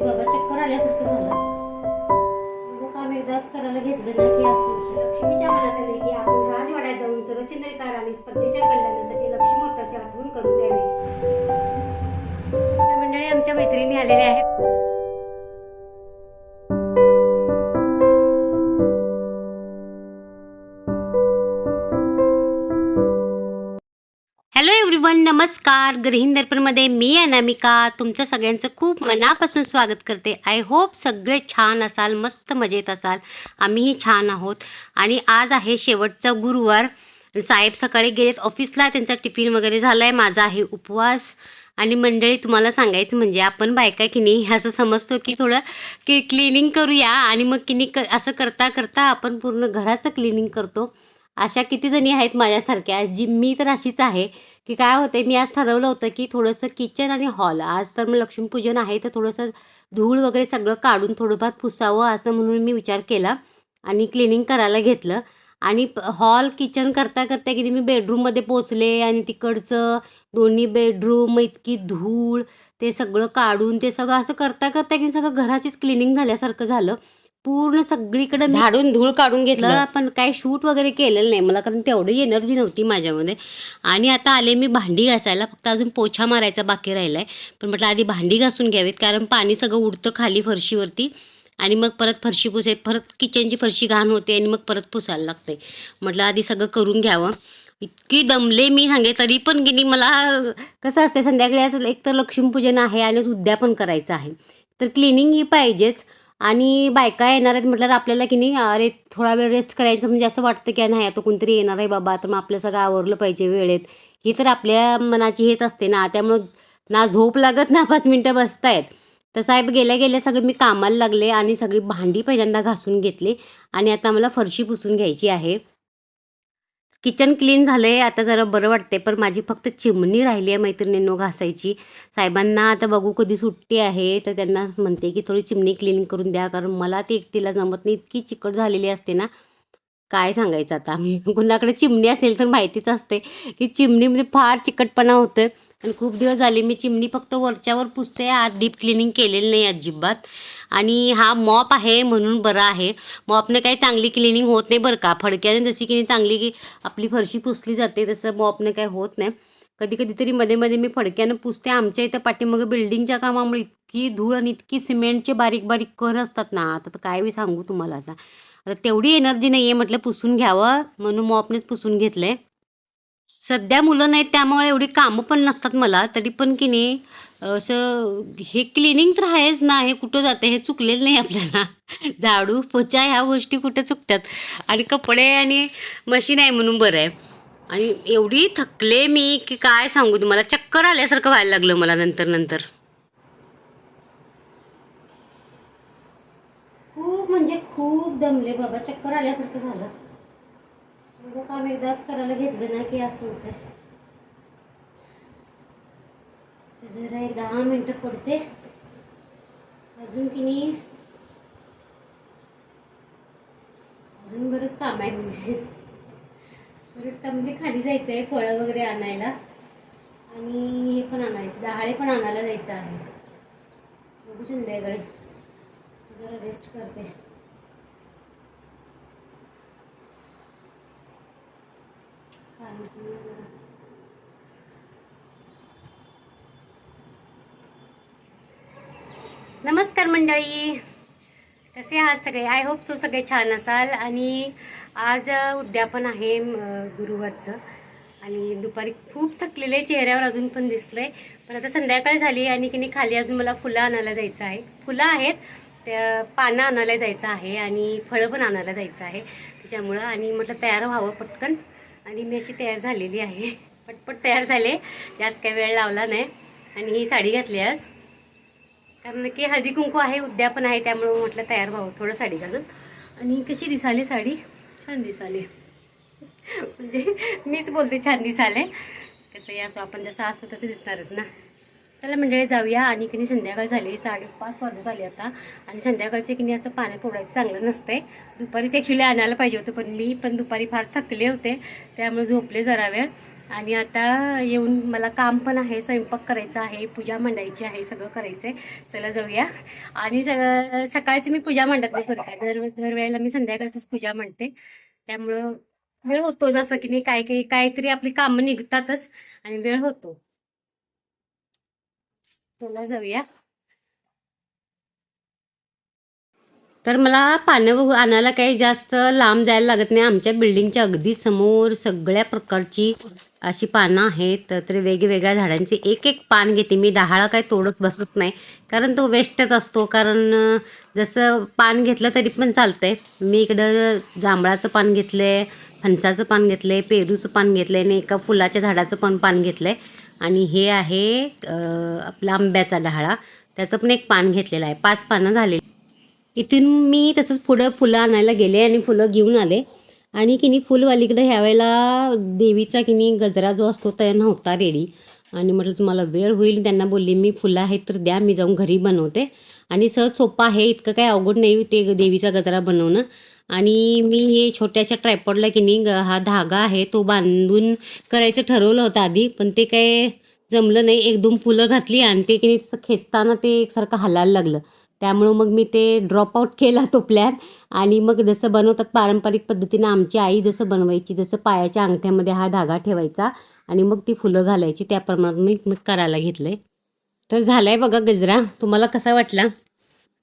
बाबा चक्कर आल्यासारखं झालं. काम एकदाच करायला घेतलं ना की असं. लक्ष्मीच्या मनात आले की आपण राजवाड्यात जाऊन चरचिंद्रकार आणि स्पर्धेच्या कल्याणासाठी लक्ष्मीमूर्ताची आठवण करून द्यावी. मंडळी आमच्या मैत्रिणी आलेल्या आहेत. नमस्कार. गृहिणी दर्पणमध्ये मी अनामिका तुमचं सगळ्यांचं खूप मनापासून स्वागत करते. आय होप सगळे छान असाल मस्त मजेत असाल. आम्हीही छान आहोत. आणि आज आहे शेवटचा गुरुवार. साहेब सकाळी गेलेत ऑफिसला त्यांचा टिफिन वगैरे झाला आहे माझा आहे उपवास. आणि मंडळी तुम्हाला सांगायचं म्हणजे आपण बायका की नाही असं समजतो की थोडं की क्लिनिंग करूया. आणि मग की नाही क असं करता करता आपण पूर्ण घराचं क्लिनिंग करतो. अशा किती जणी आहेत माझ्यासारख्या जी मी तर अशीच आहे की काय होते मी आज ठरवलं होतं की थोडंसं किचन आणि हॉल आज तर मग लक्ष्मीपूजन आहे तर थोडंसं धूळ वगैरे सगळं काढून थोडंफार पुसावं असं म्हणून मी विचार केला आणि क्लिनिंग करायला घेतलं. आणि हॉल किचन करता करता की मी बेडरूममध्ये पोचले आणि तिकडचं दोन्ही बेडरूम इतकी धूळ ते सगळं काढून ते सगळं असं करता करता की सगळं घराचीच क्लिनिंग झाल्यासारखं झालं. पूर्ण सगळीकडे झाडून धूळ काढून घेतलं. पण काही शूट वगैरे केलेलं नाही. मला कारण तेवढी एनर्जी नव्हती माझ्यामध्ये. आणि आता आले मी भांडी घासायला. फक्त अजून पोछा मारायचा बाकी राहिला आहे पण म्हटलं आधी भांडी घासून घ्यावीत. कारण पाणी सगळं उडतं खाली फरशीवरती. आणि मग परत फरशी पुसाय परत किचनची फरशी घाण होते आणि मग परत पुसायला लागते. म्हटलं आधी सगळं करून घ्यावं. इतकी दमले मी सांगे तरी पण नाही मला कसं असते संध्याकाळी असं एक तर लक्ष्मीपूजन आहे आणि उद्यापन करायचं आहे. तर क्लिनिंग ही पाहिजेच. आणि बायका येणार आहेत म्हटल्यावर तर आपल्याला की नाही अरे थोडा वेळ रेस्ट करायचं म्हणजे असं वाटतं की नाही आता कोणतरी येणार आहे बाबा तर मग आपलं सगळं आवरलं पाहिजे वेळेत. ही तर आपल्या मनाची हेच असते ना त्यामुळं ना झोप लागत ना पाच मिनटं बसतायत. तर साहेब गेल्या गेल्या सगळं मी कामाला लागले आणि सगळी भांडी पहिल्यांदा घासून घेतली आणि आता मला फरशी पुसून घ्यायची आहे. किचन क्लीन झालंय आता जरा बरं वाटते पण माझी फक्त चिमणी राहिली आहे मैत्रिणींनो घासायची. साहेबांना आता बघू कधी सुट्टी आहे तर त्यांना म्हणते की थोडी चिमणी क्लीन करून द्या कारण मला ती एकटीला जमत नाही इतकी चिकट झालेली असते ना. काय सांगायचं आता? कुणाकडे चिमणी असेल तर माहितीच असते की चिमणीमध्ये फार चिकटपणा होतोय. आणि खूप दिवस झाले मी चिमणी फक्त वरच्यावर पुसते आज डीप क्लिनिंग केलेलं नाही अजिबात. आणि हा मॉप आहे म्हणून बरा आहे. मॉपने काही चांगली क्लिनिंग होत नाही बरं का. फडक्याने जशी की चांगली की आपली फरशी पुसली जाते तसं मॉपने काही होत नाही. कधी कधी तरी मध्ये मध्ये मी फडक्यानं पुसते. आमच्या इथं पाठीमागं बिल्डिंगच्या कामामुळे इतकी धूळ आणि इतकी सिमेंटचे बारीक बारीक कर असतात ना. आता तर काय मी सांगू तुम्हाला असा. आता तेवढी एनर्जी नाही आहे म्हटलं पुसून घ्यावं म्हणून मॉपनेच पुसून घेतलं आहे सध्या मुलं नाहीत त्यामुळे एवढी कामं पण नसतात मला. तरी पण की नाही असं हे क्लिनिंग तर आहेच ना हे कुठं जातं हे चुकलेलं नाही आपल्याला. झाडू पोचा ह्या गोष्टी कुठे चुकतात? आणि कपडे आणि मशीन आहे म्हणून बरं आहे. आणि एवढी थकले मी की काय सांगू तुम्हाला? चक्कर आल्यासारखं व्हायला लागलं मला नंतर नंतर. खूप म्हणजे खूप दमले बाबा चक्कर आल्यासारखं झालं. एवढं काम एकदाच करायला घेतलं ना की असं होतं जरा एक दहा मिनटं पडते. अजून की नाही? अजून बरंच काम आहे म्हणजे. बरेच काम म्हणजे खाली जायचं आहे फळं वगैरे आणायला. आणि हे पण आणायचं डहाळे पण आणायला जायचं आहे. बघू संध्याकाळी जरा रेस्ट करते काय म्हणते मी जरा. नमस्कार मंडळी. कसे आहात सगळे? आय होप सो सगळे छान असाल. आणि आज उद्यापन आहे गुरुवारचं. आणि दुपारी खूप थकलेले चेहऱ्यावर अजून पण दिसलंय. पण आता संध्याकाळ झाली आणि की नाही खाली अजून मला फुलं आणायला जायचं आहे. फुलं आहेत त्या पानं आणायला जायचं आहे आणि फळं पण आणायला जायचं आहे. त्याच्यामुळं आणि म्हटलं तयार व्हावं पटकन. आणि मी अशी तयार झालेली आहे. पटपट तयार झाले. जास्त काही वेळ लावला नाही. आणि ही साडी घातली आज. कारण की हळदी कुंकू आहे उद्यापन आहे त्यामुळं म्हटलं तयार व्हावं थोडं साडी घालून. आणि कशी दिसाली साडी? छान दिसाली. म्हणजे मीच बोलते छान दिसाले कसंही असो आपण जसं असो तसं दिसणारच ना. चला मंडळी जाऊया. आणि किनी नाही संध्याकाळ झाली. साडेपाच वाजत आली आता. आणि संध्याकाळचे की नाही असं पाण्यात ओढायचं चांगलं नसतंय. दुपारीच ॲक्च्युली आणायला पाहिजे होतं पण मी पण दुपारी फार थकले होते. त्यामुळे झोपले जरा वेळ. आणि आता येऊन मला काम पण आहे स्वयंपाक करायचा आहे पूजा मांडायची आहे सगळं करायचंय. चला जाऊया. आणि सगळं सकाळची मी पूजा मांडत नाही बरं दर दरवेळेला मी संध्याकाळचीच पूजा मांडते. त्यामुळं वेळ होतो जसं की नाही काय काही काहीतरी आपली कामं निघतातच आणि वेळ होतो. चला जाऊया. तर मला पानं बघू आणायला काही जास्त लांब जायला लागत नाही. आमच्या बिल्डिंगच्या अगदी समोर सगळ्या प्रकारची अशी पानं आहेत. तर वेगवेगळ्या झाडांची एक एक पान घेते. मी डहाळा काही तोडत बसत नाही. कारण तो वेस्टच असतो. कारण जसं पान घेतलं तरी पण चालतंय. मी इकडं जांभळाचं पान घेतलंय फणसाचं पान घेतलंय पेरूचं पान घेतलंय आणि एका फुलाच्या झाडाचं पण पान घेतलंय. आणि हे आहे आपला आंब्याचा डहाळा त्याचं पण एक पान घेतलेलं आहे. पाच पानं झालेली. इथून मी तसंच पुढं फुलं आणायला गेले आणि फुलं घेऊन आले. आणि किनी फुलवालीकडे ह्या वेळेला देवीचा किनी गजरा जो असतो तो नव्हता रेडी आणि म्हटलं तुम्हाला वेळ होईल. त्यांना बोलली मी फुलं आहेत तर द्या मी जाऊन घरी बनवते. आणि सहज सोपं आहे इतकं काही अवघड नाही ते देवीचा गजरा बनवणं. आणि मी हे छोट्याशा ट्रायपॉडला की ग- हा धागा आहे तो बांधून करायचं ठरवलं होतं आधी पण ते काय जमलं नाही. एक दोन फुलं घातली आणि ते की तसं खेचताना ते एकसारखं हलायला लागलं. त्यामुळं मग मी ते ड्रॉप आऊट केला तो प्लॅन आणि मग जसं बनवतात पारंपरिक पद्धतीनं आमची आई जसं बनवायची जसं पायाच्या अंगठ्यामध्ये हा धागा ठेवायचा आणि मग ती फुलं घालायची. त्याप्रमाणे मी मी करायला घेतलंय. तर झालाय बघा गजरा. तुम्हाला कसा वाटला?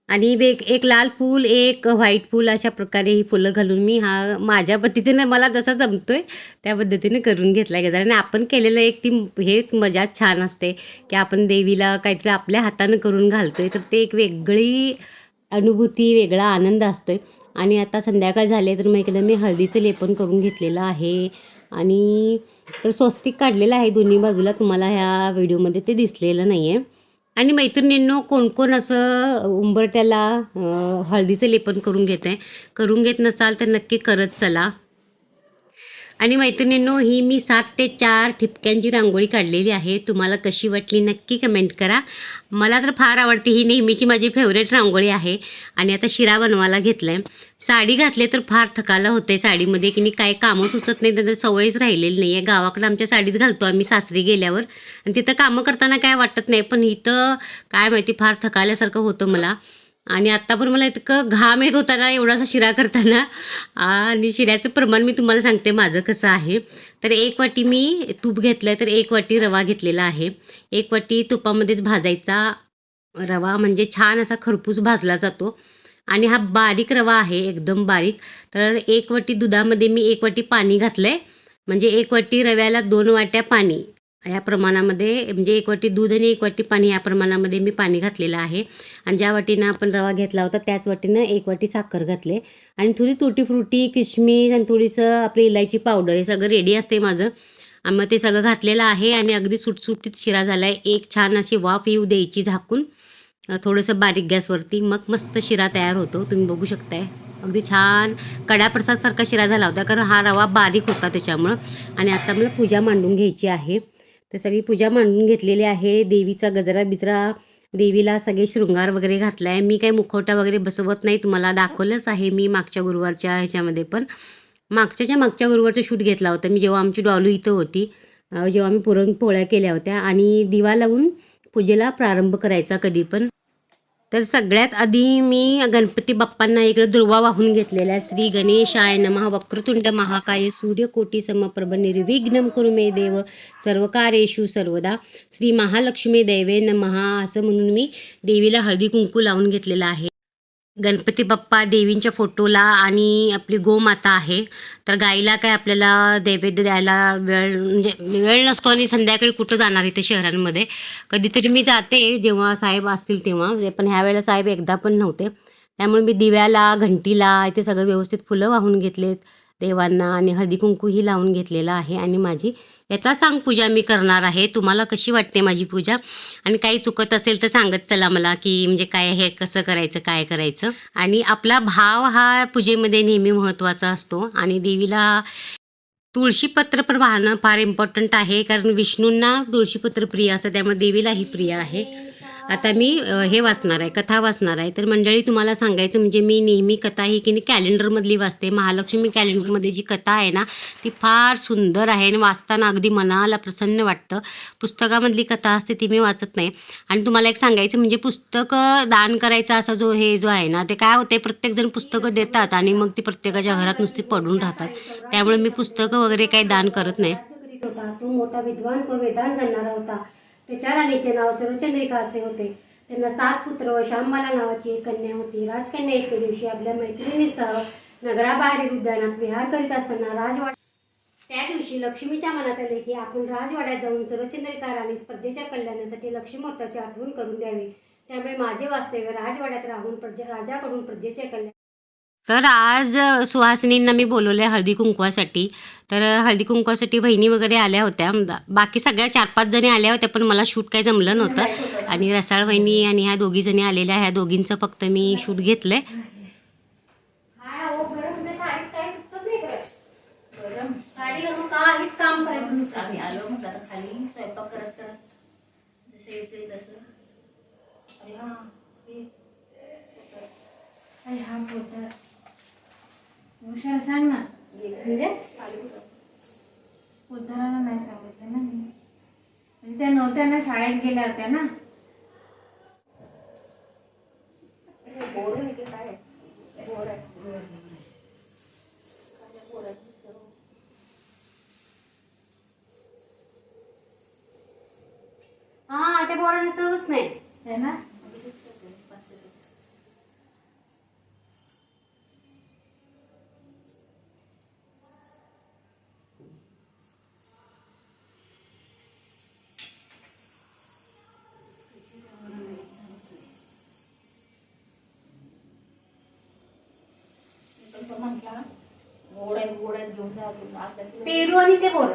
आणि एक एक लाल फूल एक व्हाईट फूल अशा प्रकारे ही फुलं घालून मी हा माझ्या पद्धतीने मला जसा जमतोय त्या पद्धतीने करून घेतला गेला. आणि आपण केलेलं एक ती हेच मजा छान असते की आपण देवीला काहीतरी आपल्या हातानं करून घालतोय तर ते एक वेगळी अनुभूती वेगळा आनंद असतोय. आणि आता संध्याकाळ झाले तर मग इकडं मी हळदीचं लेपन करून घेतलेलं आहे. आणि तर स्वस्तिक काढलेलं आहे दोन्ही बाजूला. तुम्हाला ह्या व्हिडिओमध्ये ते दिसलेलं नाही आहे आणि मैत्रिणींनो कोण कोण असं उंबरट्याला हळदीचं लेपन करून घेत आहे करून घेत नसाल तर नक्की करत चला. आणि मैत्रिणींनो ही मी सात ते चार ठिपक्यांची रांगोळी काढलेली आहे. तुम्हाला कशी वाटली नक्की कमेंट करा. मला तर फार आवडते ही नेहमीची माझी फेवरेट रांगोळी आहे. आणि आता शिरा बनवायला घेतला आहे साडी घातले तर फार थकाला होते साडीमध्ये. की मी काय कामं सुचत नाही त्यांना सवयच राहिलेली नाही आहे गावाकडं आमच्या साडीच घालतो आम्ही सासरी गेल्यावर. आणि तिथं कामं करताना काय वाटत नाही पण इथं काय माहिती फार थकाल्यासारखं होतं मला. आणि आत्ता पण मला इतकं घाम येत होता ना एवढासा शिरा करताना. आणि शिऱ्याचं प्रमाण मी तुम्हाला सांगते माझं कसं आहे. तर एक वाटी मी तूप घेतलं तर एक वाटी रवा घेतलेला आहे. एक वाटी तुपामध्येच भाजायचा रवा म्हणजे छान असा खरपूस भाजला जातो. आणि हा बारीक रवा आहे एकदम बारीक. तर एक वाटी दुधामध्ये मी एक वाटी पाणी घातलं आहे म्हणजे एक वाटी रव्याला दोन वाट्या पाणी. ह्या प्रमाणामध्ये म्हणजे एक वाटी दूध आणि एक वाटी पाणी या प्रमाणामध्ये मी पाणी घातलेलं आहे. आणि ज्या वाटीनं आपण रवा घेतला होता त्याच वाटीनं एक वाटी साखर घातले. आणि थोडी तुटी फ्रुटी किशमिश आणि थोडीसं आपली इलायची पावडर हे सगळं रेडी असते माझं. आणि मग ते सगळं घातलेलं आहे आणि अगदी सुटसुटीत शिरा झाला आहे एक छान अशी वाफ येऊ द्यायची झाकून. थोडंसं बारीक गॅसवरती मग मस्त शिरा तयार होतो. तुम्ही बघू शकताय. अगदी छान कडा प्रसादसारखा शिरा झाला होता कारण हा रवा बारीक होता त्याच्यामुळं. आणि आता मला पूजा मांडून घ्यायची आहे. तर सगळी पूजा मांडून घेतलेली आहे. देवीचा गजरा बिजरा देवीला सगळे शृंगार वगैरे घातला आहे मी काही मुखवटा वगैरे बसवत नाही तुम्हाला दाखवलंच आहे मी मागच्या गुरुवारच्या ह्याच्यामध्ये पण. मागच्याच्या मागच्या गुरुवारचा शूट घेतला होता मी जेव्हा आमची डॉलू इथं होती. जेव्हा आम्ही पुरणपोळ्या केल्या होत्या. आणि दिवा लावून पूजेला प्रारंभ करायचा कधी पण. तर सगळ्यात आधी मी गणपती बाप्पांना इकडे दुर्वा वाहून घेतलेला आहे. श्री गणेशाय नमः. वक्रतुंड महाकाय. सूर्यकोटी समप्रभ. निर्विघ्न कुरुमे देव. सर्व कार्येषु सर्वदा. श्री महालक्ष्मी दैवे नमः. असं म्हणून मी देवीला हळदी कुंकू लावून घेतलेलं आहे. गणपती बाप्पा देवींच्या फोटोला आणि आपली गोमाता आहे. तर गाईला काय आपल्याला नैवेद्य द्यायला वेळ म्हणजे वेळ नसतो आणि संध्याकाळी कुठं जाणार इथे शहरांमध्ये. कधीतरी मी जाते जेव्हा साहेब असतील तेव्हा. जे पण ह्या वेळेला साहेब एकदा पण नव्हते. त्यामुळे मी दिव्याला घंटीला इथे सगळं व्यवस्थित फुलं वाहून घेतलेत. देवांना आणि हळदी कुंकूही लावून घेतलेलं आहे आणि माझी याचा सांग पूजा मी करणार आहे. तुम्हाला कशी वाटते माझी पूजा? आणि काही चुकत असेल तर सांगत चला मला की म्हणजे काय हे कसं करायचं काय करायचं? आणि आपला भाव हा पूजेमध्ये नेहमी महत्त्वाचा असतो. आणि देवीला तुळशीपत्र पण वाहणं फार इम्पॉर्टंट आहे. कारण विष्णूंना तुळशीपत्र प्रिय असतं. त्यामुळे देवीलाही प्रिय आहे. आता मी हे वाचणार आहे कथा वाचणार आहे. तर मंडळी तुम्हाला सांगायचं म्हणजे मी नेहमी कथा ही की नाही कॅलेंडरमधली वाचते. महालक्ष्मी कॅलेंडरमध्ये जी कथा आहे ना ती फार सुंदर आहे आणि वाचताना अगदी मनाला प्रसन्न वाटतं. पुस्तकामधली कथा असते ती मी वाचत नाही. आणि तुम्हाला एक सांगायचं म्हणजे पुस्तकं दान करायचा असा जो हे जो आहे ना ते काय होते प्रत्येकजण पुस्तकं देतात आणि मग ती प्रत्येकाच्या घरात नुसती पडून राहतात. त्यामुळे मी पुस्तकं वगैरे काही दान करत नाही. होता. तो मोठा विद्वान व वेदान जाणणारा होता. त्याच्या राणीचे नाव सुरचंद्रिका असे होते. त्यांना सात पुत्र व शांबाला नावाची एक कन्या होती. राजकन्या एके दिवशी आपल्या मैत्रिणीसह नगराबाहेरील उद्यानात विहार करीत असताना राजवाड त्या दिवशी लक्ष्मीच्या मनात आले की आपण राजवाड्यात जाऊन सुरचंद्रिका राणी स्पर्धेच्या कल्याणासाठी लक्ष्मीमूर्ताची आठवण करून द्यावी. त्यामुळे माझे वास्तव्य राजवाड्यात राहून प्रजा राजाकडून प्रजेचे कल्याण तर आज सुहासिनींना मी बोलवलं आहे हळदी कुंकवासाठी. तर हळदी कुंकवासाठी बहिणी वगैरे आल्या होत्या. बाकी सगळ्या चार पाच जणी आल्या होत्या पण मला शूट काही जमलं नव्हतं. आणि रसाळ वहिनी आणि ह्या दोघी जणी आलेल्या ह्या दोघींचं फक्त मी शूट घेतलंय. स्वयंपाक करत करत. जसं येते तसं. हा हुशार सांग ना. म्हणजे? पोताराला नाही सांगितलं ना मी म्हणजे त्या नव्हत्या ना शाळेत गेल्या होत्या ना हे आहे आहे? आहे आहे? त्या बोराने चवच नाही है ना मी पण तो म्हटला गोड आहेत गोड आहेत घेऊन जा घेऊन जा. अर्धा किलो. पेरू आणि ते बोर.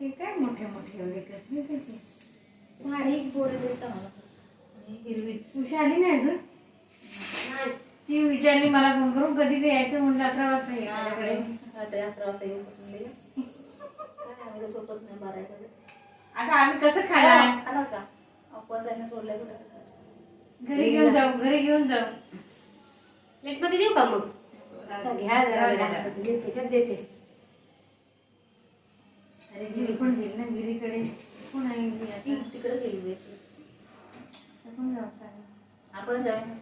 ते काय मोठे मोठे एवढे कसले त्याचे बारीक आहेत देता मला. हिरवी. उषा आली नाही अजून. ती विचारली मला फोन करून कधी ते यायचं म्हटलं अकरा वाजता ये हा, माझ्याकडे रात्री अकरा वाजता म्हणले. झोपत नाही बारा एक. आता आम्ही कसं खाणार? का? सोडलाय घरी घेऊन जाऊ घरी घेऊन जाऊ. प्लेटमध्ये देऊ का मग? आता घ्या त्याच्यात देते. अरे गिरी पण गेली ना? गिरीकडे कोण आहे तिकडे गेली वेळ. आपण जाऊ सांग आपण जाऊया ना.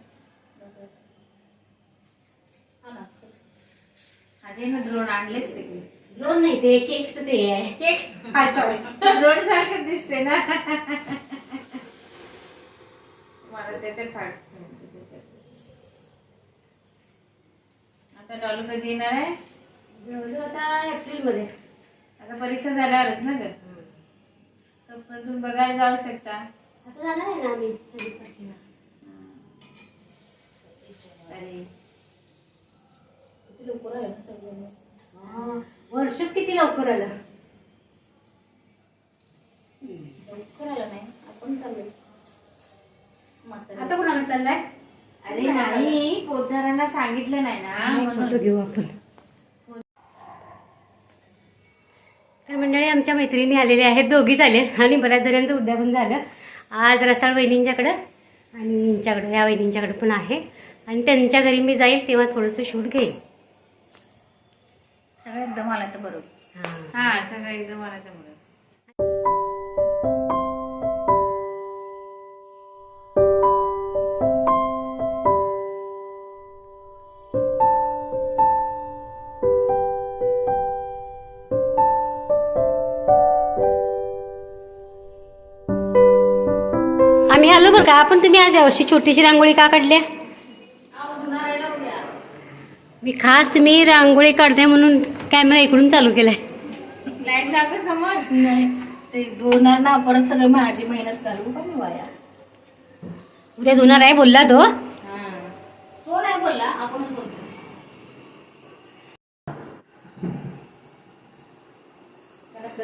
ना. आधी ना द्रोण आणलेच सगळे. द्रोण नाही ते केकच ते आहे. केक? हा सॉरी द्रोण सारखं दिसते ना. मला त्याच्यात फाट आता डॉलू कधी येणार आहे? जवळजवळ आता एप्रिलमध्ये. आता परीक्षा झाल्यावरच ना ग? तोपर्यंत बघायला जाऊ शकता. आता जाणार आहे ना आम्ही सव्वीस तारखेला. अरे. किती लवकर आले सगळे हा, वर्षच किती लवकर आलं? लवकर आलं नाही आपण चाललोय. म्हातारी. आता कुणाकडे चाललाय? अरे नाही पोतदारांना सांगितलं नाही ना. म्हणून. घेऊ आपण. तर मंडळी आमच्या मैत्रिणी आलेल्या आहेत दोघीच आले आणि बऱ्याच जणांचं उद्यापन झालं. आज रसाळ वहिनींच्याकडं आणि यांच्याकडं या वहिनींच्याकडं पण आहे. आणि त्यांच्या घरी मी जाईल तेव्हा थोडंसं शूट घेईल सगळं एकदम आलं तर बरोबर. हां. हा सगळं एकदम आला त्यामुळे बघा आपण तुम्ही आज यावर्षी छोटीशी रांगोळी का काढल्या? मी खास तुम्ही रांगोळी काढते म्हणून कॅमेरा इकडून चालू केलाय. लाइट लागत समोर नाही ते धुणार ना परत सगळे माझी मेहनत घालू का मी वाया. उद्या धुणार आहे बोलला तो. हा. तो नाही बोलला? आपणच बोलतो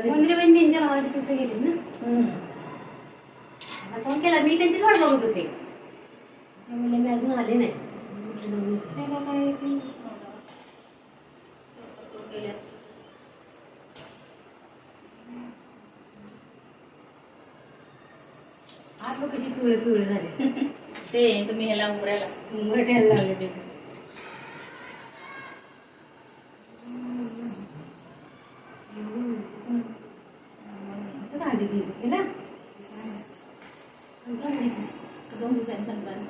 मंदिर त्यांच्या भावाची तिथे गेली ना. फोन केला मी त्यांचीच वाट बघत होते. ते म्हणले मी अजून आले नाही. त्याला काय येतील? हात कशी पिवळे पिवळे झाले. ते तुम्ही ह्याला उमरायला मटेरियल लावले ते कुंकू केला संक्रांतीचं. दोन दिवसांनी संक्रांत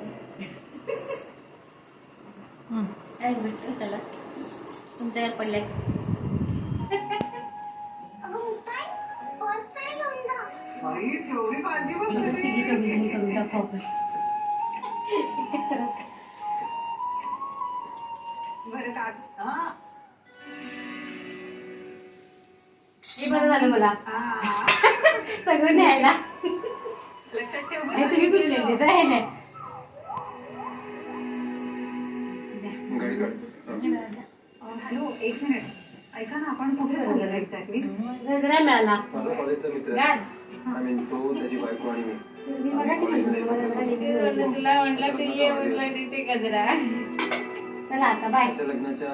त्याला तुमच्या पडल्या करून. हे. बरं झालं मला. सगळं न्यायला. हे तुम्ही कुठले? हॅलो एक मिनिट. ऐका ना आपण कुठे एक्झॅक्टली गजरा मिळाला. माझा कॉलेजचा मित्र तो त्याची बायको आणि मी. मी मगाशी गजरा. तुला म्हटलं ते ये म्हटलं तिथे गजरा. चला आता बाय लग्नाच्या